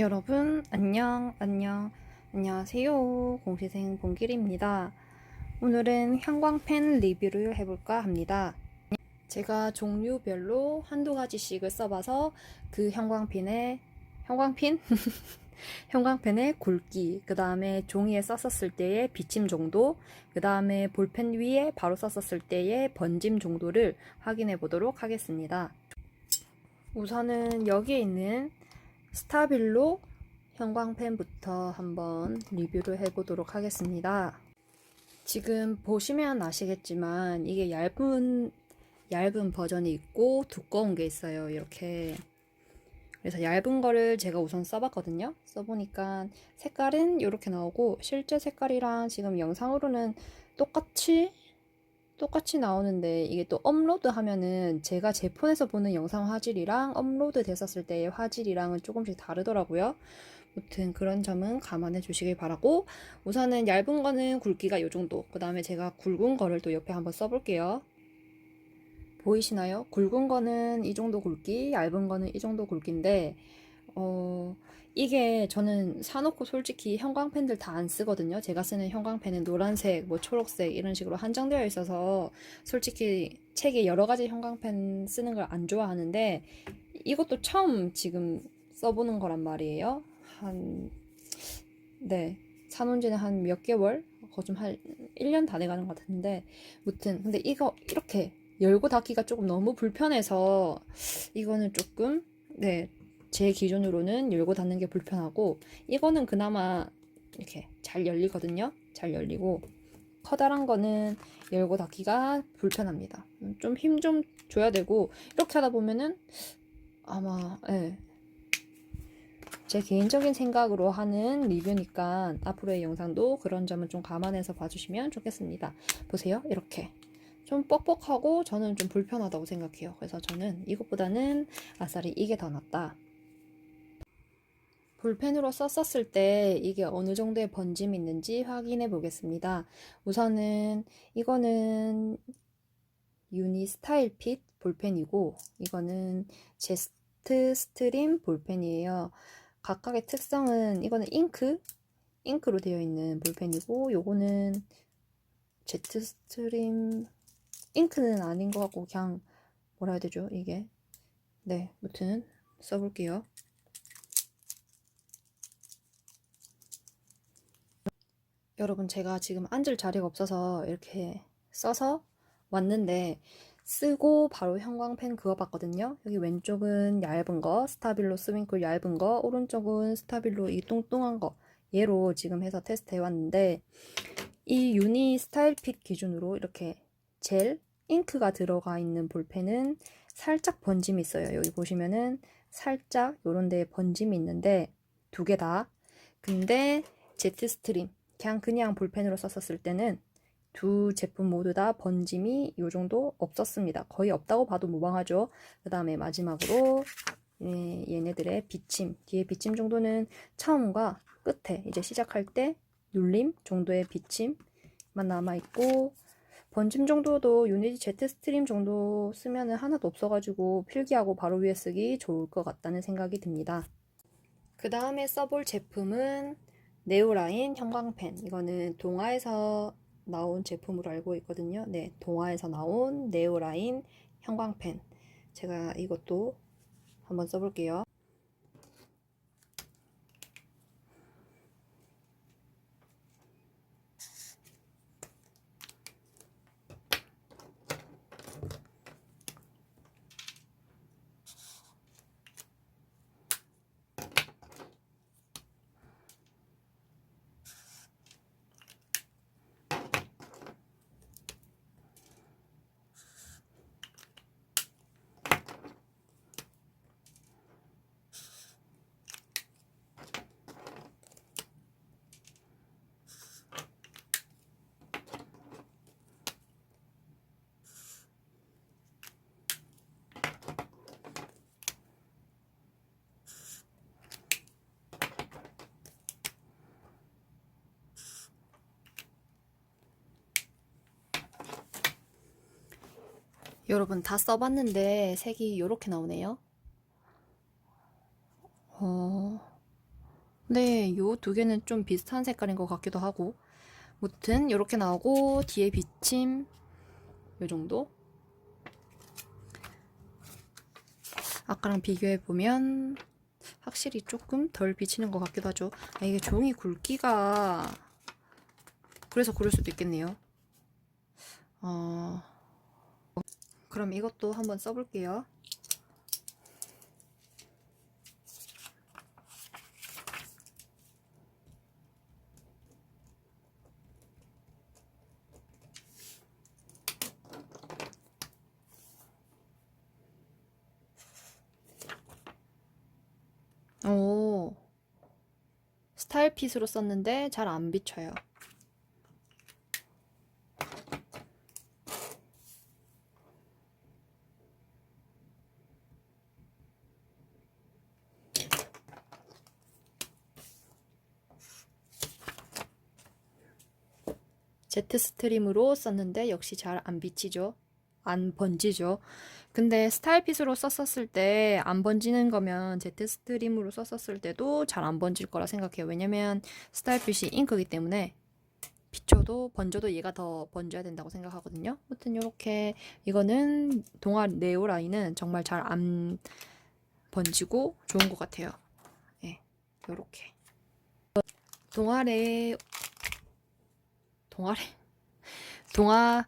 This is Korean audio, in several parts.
여러분 안녕 안녕. 안녕하세요. 공시생 봉길입니다. 오늘은 형광펜 리뷰를 해볼까 합니다. 제가 종류별로 한두 가지씩을 써봐서 그 형광펜의 형광펜? 형광펜의 굵기 그 다음에 종이에 썼었을 때의 비침 정도 그 다음에 볼펜 위에 바로 썼었을 때의 번짐 정도를 확인해 보도록 하겠습니다. 우선은 여기에 있는 스타빌로 형광펜부터 한번 리뷰를 해보도록 하겠습니다. 지금 보시면 아시겠지만 이게 얇은 얇은 버전이 있고 두꺼운 게 있어요. 이렇게 그래서 얇은 거를 제가 우선 써봤거든요. 써보니까 색깔은 이렇게 나오고 실제 색깔이랑 지금 영상으로는 똑같이 똑같이 나오는데 이게 또 업로드 하면은 제가 제 폰에서 보는 영상 화질이랑 업로드 됐었을 때의 화질이랑은 조금씩 다르더라고요. 무튼 그런 점은 감안해 주시길 바라고 우선은 얇은 거는 굵기가 이 정도 그 다음에 제가 굵은 거를 또 옆에 한번 써볼게요. 보이시나요? 굵은 거는 이 정도 굵기, 얇은 거는 이 정도 굵기인데 어 이게 저는 사놓고 솔직히 형광펜들 다 안 쓰거든요. 제가 쓰는 형광펜은 노란색, 뭐 초록색 이런 식으로 한정되어 있어서 솔직히 책에 여러 가지 형광펜 쓰는 걸 안 좋아하는데 이것도 처음 지금 써보는 거란 말이에요. 한, 네. 사놓은 지는 한 몇 개월? 거좀 한 1년 다 돼가는 것 같은데. 무튼, 근데 이거 이렇게 열고 닫기가 조금 너무 불편해서 이거는 조금, 네. 제 기준으로는 열고 닫는 게 불편하고 이거는 그나마 이렇게 잘 열리거든요. 잘 열리고 커다란 거는 열고 닫기가 불편합니다. 좀힘좀 줘야 되고 이렇게 하다 보면은 아마 예. 제 개인적인 생각으로 하는 리뷰니까 앞으로의 영상도 그런 점은 좀 감안해서 봐주시면 좋겠습니다. 보세요. 이렇게. 좀 뻑뻑하고 저는 좀 불편하다고 생각해요. 그래서 저는 이것보다는 아싸리 이게 더 낫다. 볼펜으로 썼었을 때 이게 어느 정도의 번짐이 있는지 확인해 보겠습니다. 우선은 이거는 유니 스타일 핏 볼펜이고 이거는 제스트 스트림 볼펜이에요. 각각의 특성은 이거는 잉크 잉크로 되어 있는 볼펜이고 요거는 제트 스트림 잉크는 아닌 것 같고 그냥 뭐라 해야 되죠 이게 네 무튼 써볼게요. 여러분 제가 지금 앉을 자리가 없어서 이렇게 써서 왔는데 쓰고 바로 형광펜 그어봤거든요. 여기 왼쪽은 얇은 거, 스타빌로 스윙클 얇은 거, 오른쪽은 스타빌로 이 뚱뚱한 거 얘로 지금 해서 테스트 해왔는데 이 유니 스타일핏 기준으로 이렇게 젤, 잉크가 들어가 있는 볼펜은 살짝 번짐이 있어요. 여기 보시면은 살짝 요런 데에 번짐이 있는데 두 개 다. 근데 제트 스트림 그냥 그냥 볼펜으로 썼었을 때는 두 제품 모두 다 번짐이 이 정도 없었습니다. 거의 없다고 봐도 무방하죠. 그 다음에 마지막으로 예, 얘네들의 비침, 뒤에 비침 정도는 처음과 끝에 이제 시작할 때 눌림 정도의 비침만 남아있고 번짐 정도도 유니티 제트 스트림 정도 쓰면은 하나도 없어가지고 필기하고 바로 위에 쓰기 좋을 것 같다는 생각이 듭니다. 그 다음에 써볼 제품은 네오라인 형광펜. 이거는 동아에서 나온 제품으로 알고 있거든요. 네, 동아에서 나온 네오라인 형광펜. 제가 이것도 한번 써볼게요. 여러분 다 써봤는데 색이 이렇게 나오네요. 어, 근데 요두 개는 좀 비슷한 색깔인 것 같기도 하고 무튼 이렇게 나오고 뒤에 비침 요 정도 아까랑 비교해 보면 확실히 조금 덜 비치는 것 같기도 하죠. 아, 이게 종이 굵기가 그래서 그럴 수도 있겠네요. 어... 그럼 이것도 한번 써볼게요. 오, 스타일 핏으로 썼는데 잘 안 비쳐요. 제트 스트림으로 썼는데 역시 잘 안 비치죠. 안 번지죠. 근데 스타일핏으로 썼었을 때 안 번지는 거면 제트 스트림으로 썼었을 때도 잘 안 번질 거라 생각해요. 왜냐면 스타일핏이 잉크이기 때문에 비춰도 번져도 얘가 더 번져야 된다고 생각하거든요. 아무튼 이렇게 이거는 동아 네오 라인은 정말 잘 안 번지고 좋은 것 같아요. 예, 요렇게 동아레 동아레 동아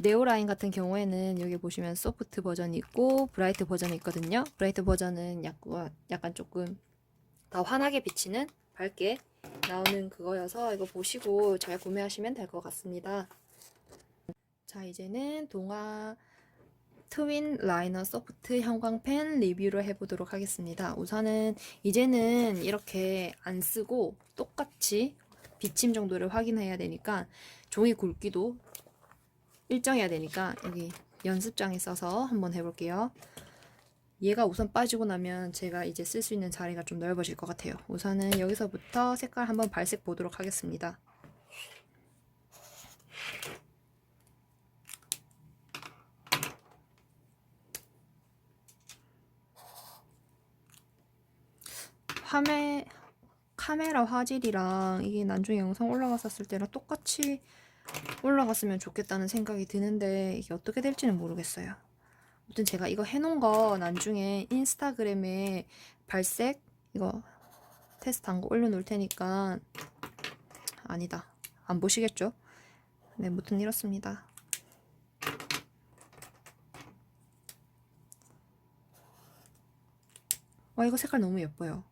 네오라인 같은 경우에는 여기 보시면 소프트 버전이 있고 브라이트 버전이 있거든요. 브라이트 버전은 약간, 약간 조금 더 환하게 비치는 밝게 나오는 그거여서 이거 보시고 잘 구매하시면 될 것 같습니다. 자 이제는 동아 트윈 라이너 소프트 형광펜 리뷰를 해보도록 하겠습니다. 우선은 이제는 이렇게 안 쓰고 똑같이 비침 정도를 확인해야 되니까 종이 굵기도 일정해야 되니까 여기 연습장에 써서 한번 해볼게요. 얘가 우선 빠지고 나면 제가 이제 쓸 수 있는 자리가 좀 넓어질 것 같아요. 우선은 여기서부터 색깔 한번 발색 보도록 하겠습니다. 화면 카메라 화질이랑 이게 나중에 영상 올라갔었을 때랑 똑같이 올라갔으면 좋겠다는 생각이 드는데 이게 어떻게 될지는 모르겠어요. 아무튼 제가 이거 해놓은 거 나중에 인스타그램에 발색 이거 테스트 한 거 올려놓을 테니까 아니다 안 보시겠죠? 네, 무튼 이렇습니다. 와 이거 색깔 너무 예뻐요.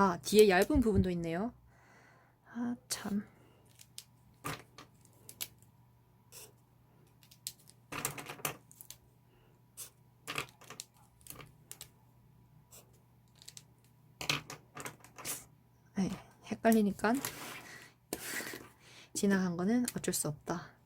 아, 뒤에 얇은 부분도 있네요. 아, 참. 에이, 헷갈리니까 지나간 거는 어쩔 수 없다.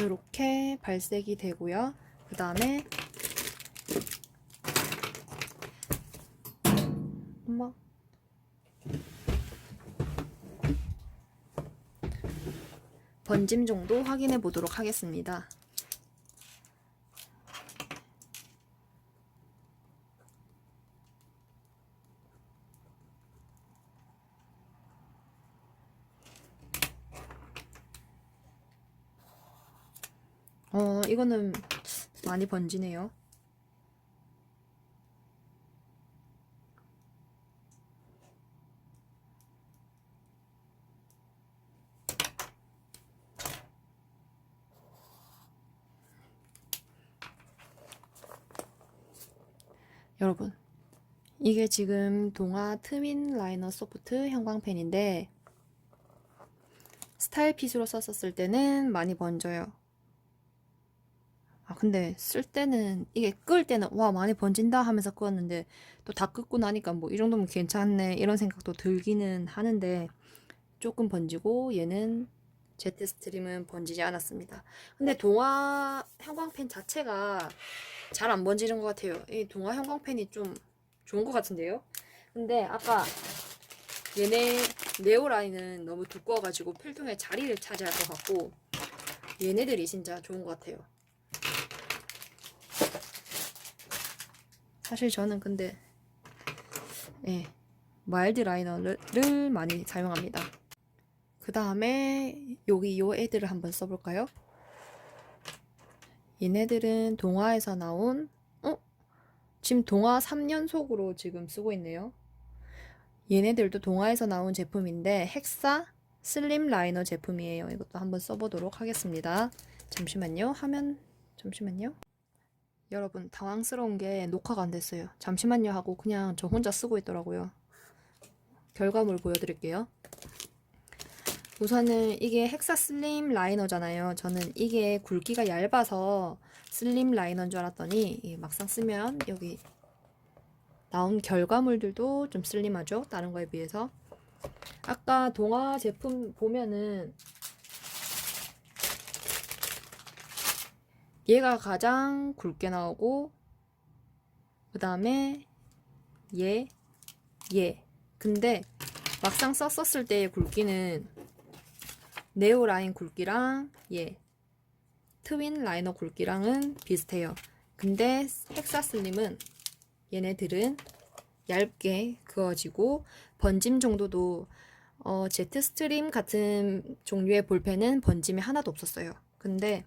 이렇게 발색이 되고요. 그 다음에 엄마 번짐 정도 확인해 보도록 하겠습니다. 어, 이거는 많이 번지네요. 여러분, 이게 지금 동아 트윈 라이너 소프트 형광펜인데 스타일 핏으로 썼었을 때는 많이 번져요. 아 근데 쓸 때는 이게 끌 때는 와 많이 번진다 하면서 끄었는데 또 다 끄고 나니까 뭐 이 정도면 괜찮네 이런 생각도 들기는 하는데 조금 번지고 얘는 제트 스트림은 번지지 않았습니다. 근데 동화 형광펜 자체가 잘 안 번지는 것 같아요. 이 동화 형광펜이 좀 좋은 것 같은데요? 근데 아까 얘네 네오라인은 너무 두꺼워가지고 필통에 자리를 차지할 것 같고 얘네들이 진짜 좋은 것 같아요. 사실 저는 근데 예 마일드 라이너를 많이 사용합니다. 그 다음에 여기 요 애들을 한번 써볼까요? 얘네들은 동화에서 나온 어? 지금 동화 3연속으로 지금 쓰고 있네요. 얘네들도 동화에서 나온 제품인데 헥사 슬림 라이너 제품이에요. 이것도 한번 써보도록 하겠습니다. 잠시만요. 화면 잠시만요. 여러분 당황스러운 게 녹화가 안 됐어요. 잠시만요 하고 그냥 저 혼자 쓰고 있더라고요. 결과물 보여드릴게요. 우선은 이게 헥사 슬림 라이너잖아요. 저는 이게 굵기가 얇아서 슬림 라이너인 줄 알았더니 이 막상 쓰면 여기 나온 결과물들도 좀 슬림하죠. 다른 거에 비해서. 아까 동화 제품 보면은 얘가 가장 굵게 나오고 그 다음에 얘, 얘. 근데 막상 썼었을 때의 굵기는 네오 라인 굵기랑 얘 트윈 라이너 굵기랑은 비슷해요. 근데 헥사 슬림은 얘네들은 얇게 그어지고 번짐 정도도 어, 제트 스트림 같은 종류의 볼펜은 번짐이 하나도 없었어요. 근데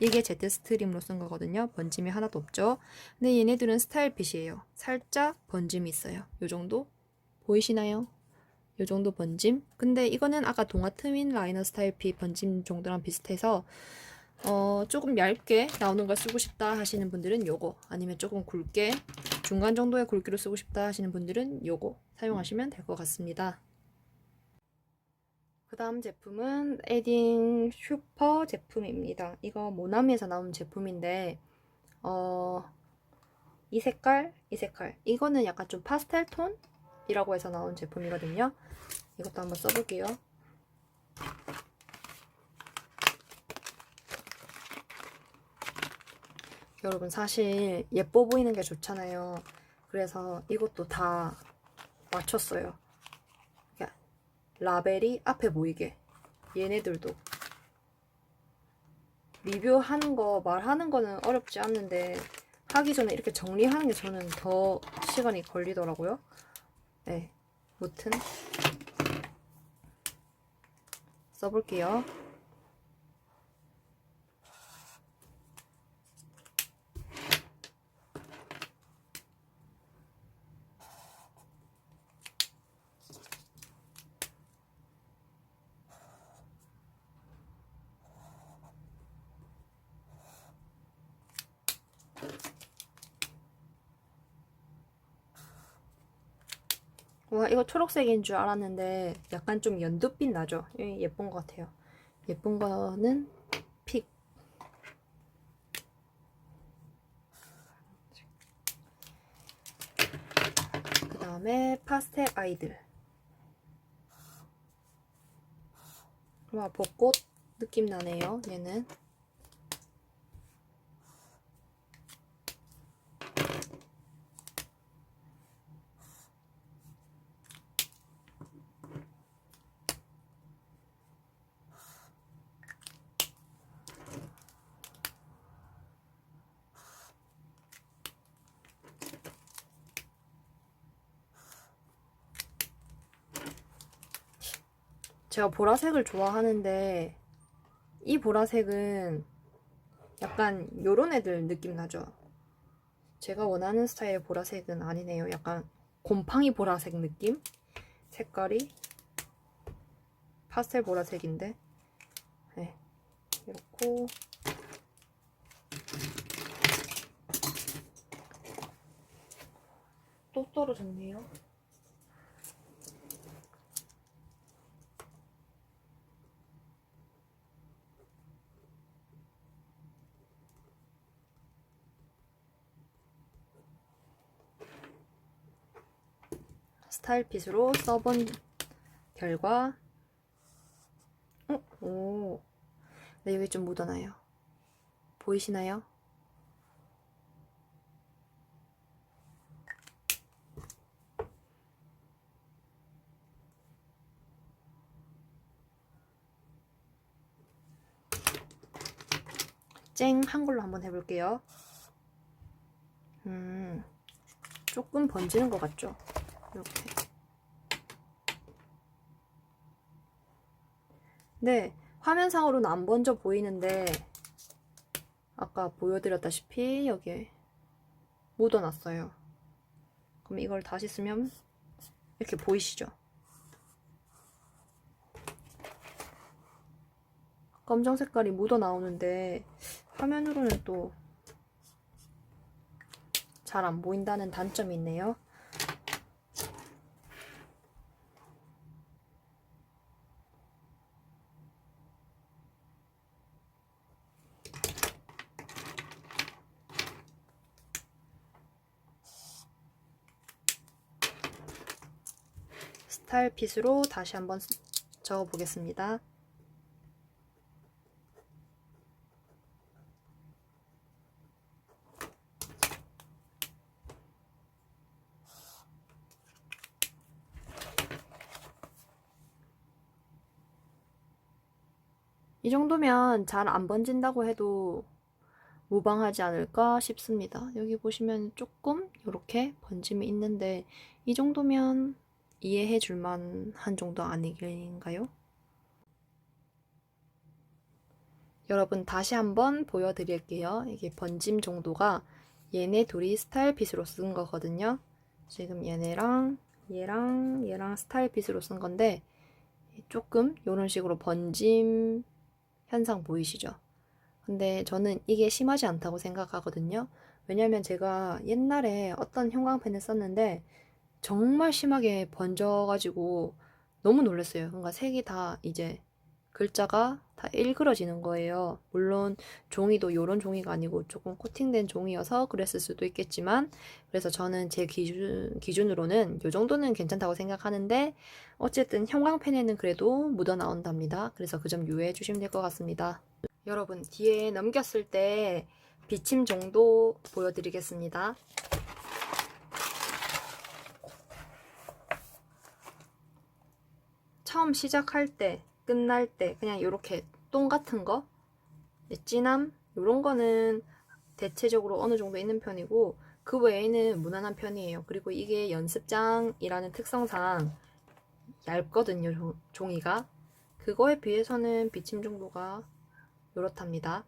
이게 제트 스트림으로 쓴 거거든요. 번짐이 하나도 없죠. 근데 얘네들은 스타일 핏이에요. 살짝 번짐이 있어요. 요 정도 보이시나요? 요 정도 번짐. 근데 이거는 아까 동화 트윈 라이너 스타일 핏 번짐 정도랑 비슷해서 어, 조금 얇게 나오는 걸 쓰고 싶다 하시는 분들은 요거 아니면 조금 굵게 중간 정도의 굵기로 쓰고 싶다 하시는 분들은 요거 사용하시면 될 것 같습니다. 그 다음 제품은 에딘 슈퍼 제품입니다. 이거 모나미에서 나온 제품인데 어, 이 색깔, 이 색깔 이거는 약간 좀 파스텔 톤이라고 해서 나온 제품이거든요. 이것도 한번 써볼게요. 여러분 사실 예뻐 보이는 게 좋잖아요. 그래서 이것도 다 맞췄어요. 라벨이 앞에 보이게. 얘네들도. 리뷰하는 거, 말하는 거는 어렵지 않는데 하기 전에 이렇게 정리하는 게 저는 더 시간이 걸리더라고요. 네. 무튼 써볼게요. 와, 이거 초록색인 줄 알았는데 약간 좀 연두빛 나죠? 예, 예쁜 것 같아요. 예쁜 거는 픽. 그 다음에 파스텔 아이들. 와, 벚꽃 느낌 나네요, 얘는. 제가 보라색을 좋아하는데 이 보라색은 약간 요런 애들 느낌 나죠? 제가 원하는 스타일의 보라색은 아니네요. 약간 곰팡이 보라색 느낌? 색깔이 파스텔 보라색인데 네, 이렇고 또 떨어졌네요. 스타일핏으로 써본 결과 어? 오. 네, 여기 좀 묻어나요. 보이시나요? 쨍 한 걸로 한번 해볼게요. 음, 조금 번지는 것 같죠? 이렇게. 네, 화면상으로는 안 번져 보이는데 아까 보여드렸다시피 여기에 묻어놨어요. 그럼 이걸 다시 쓰면 이렇게 보이시죠? 검정 색깔이 묻어 나오는데 화면으로는 또 잘 안 보인다는 단점이 있네요. 스타일 핏으로 다시 한번 적어 보겠습니다. 이 정도면 잘 안 번진다고 해도 무방하지 않을까 싶습니다. 여기 보시면 조금 이렇게 번짐이 있는데 이 정도면 이해해 줄 만 한 정도 아니긴가요? 여러분 다시 한번 보여드릴게요. 이게 번짐 정도가 얘네 둘이 스타일핏으로 쓴 거거든요. 지금 얘네랑 얘랑 얘랑 스타일핏으로 쓴 건데 조금 이런 식으로 번짐 현상 보이시죠? 근데 저는 이게 심하지 않다고 생각하거든요. 왜냐면 제가 옛날에 어떤 형광펜을 썼는데 정말 심하게 번져가지고 너무 놀랐어요. 그러니까 색이 다 이제 글자가 다 일그러지는 거예요. 물론 종이도 요런 종이가 아니고 조금 코팅된 종이어서 그랬을 수도 있겠지만 그래서 저는 제 기준, 기준으로는 요 정도는 괜찮다고 생각하는데 어쨌든 형광펜에는 그래도 묻어 나온답니다. 그래서 그 점 유의해 주시면 될 것 같습니다. 여러분 뒤에 넘겼을 때 비침 정도 보여드리겠습니다. 처음 시작할 때, 끝날 때 그냥 이렇게 똥 같은 거, 네, 진함 이런 거는 대체적으로 어느 정도 있는 편이고 그 외에는 무난한 편이에요. 그리고 이게 연습장이라는 특성상 얇거든요, 종- 종이가. 그거에 비해서는 비침 정도가 이렇답니다.